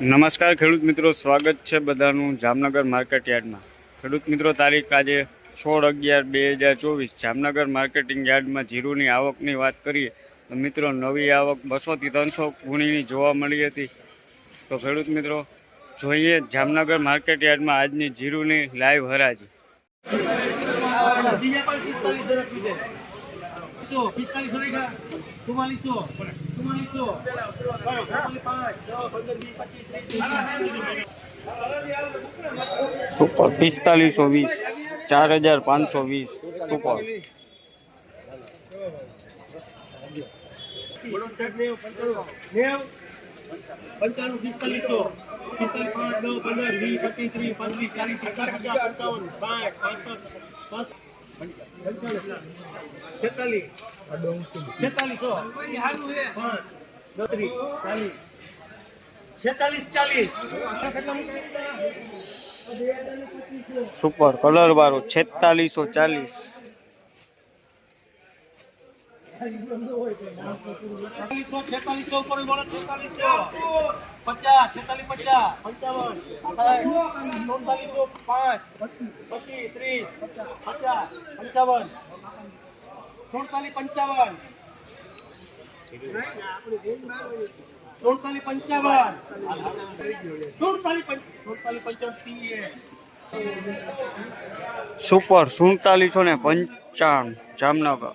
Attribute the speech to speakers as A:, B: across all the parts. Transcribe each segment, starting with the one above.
A: નમસ્કાર ખેડૂત મિત્રો, સ્વાગત છે બધાનું જામનગર માર્કેટ યાર્ડમાં. ખેડૂત મિત્રો, તારીખ આજે સોળ અગિયાર બે હજાર ચોવીસ. જામનગર માર્કેટિંગ યાર્ડમાં જીરુની આવકની વાત કરીએ, તો મિત્રો, નવી આવક બસોથી ત્રણસો ગુણીની જોવા મળી હતી. તો ખેડૂત મિત્રો, જોઈએ જામનગર માર્કેટ યાર્ડમાં આજની જીરુની લાઈવ હરાજી.
B: પિસ્તાલીસો રાખી દે સો પિસ્તાલીસો રેખા ચુમ્માલીસો ચુમ્માલીસો ચુમ્માલીસ પાંચ છ પંદર વીસ પચીસ ત્રીસ
A: સુપર પિસ્તાલીસો વીસ ચાર હજાર પાંચસો વીસ સુપર
B: નેવ પંચાણું પિસ્તાલીસો પિસ્તાલીસ પાંચ નવ પંદર વીસ પચીસ ત્રીસ પાંત્રીસ ચાલીસ પચાસ પચાસ પંચાવન સાઠ પાસઠ પાસઠ છેતાલીસ. છેતાલીસો બત્રીસ ચાલીસ છેતાલીસ ચાલીસ.
A: સુપર કલર વાળું. છેતાલીસો ચાલીસ.
B: છેતાલીસો પચાસ, છેતાલીસ, પચાસ. પંચાવન સુડતાલીસો પાંચ, પચીસ, ત્રીસ, પચાસ, પંચાવન. સુડતાલીસ પંચાવન. સુડતાલીસ પંચાવન. સુડતાલીસ સુડતાલીસ પંચાવન
A: સુપર, સુડતાલીસો ને પંચાવન, જામનગર.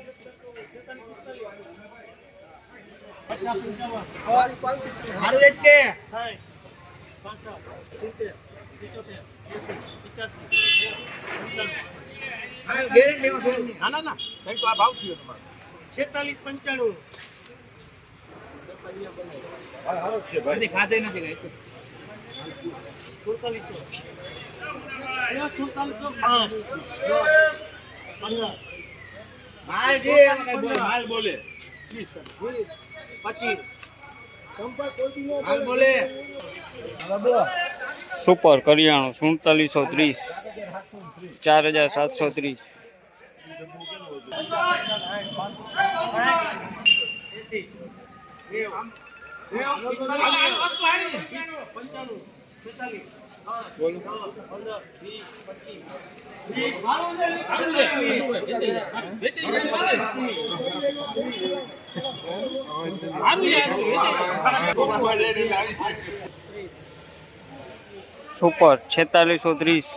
B: ભાવ થયો ખાધે નથી પંચાણું. સુડતાલીસો સુડતાલીસો. પાંચ પંદર. માલ બોલે. પચીસ હાલ બોલે.
A: સુપર કરિયાણું સુડતાલીસો ત્રીસ ચાર હજાર સાતસો ત્રીસ
B: બોલો
A: સુપર છેતાલીસો ત્રીસ.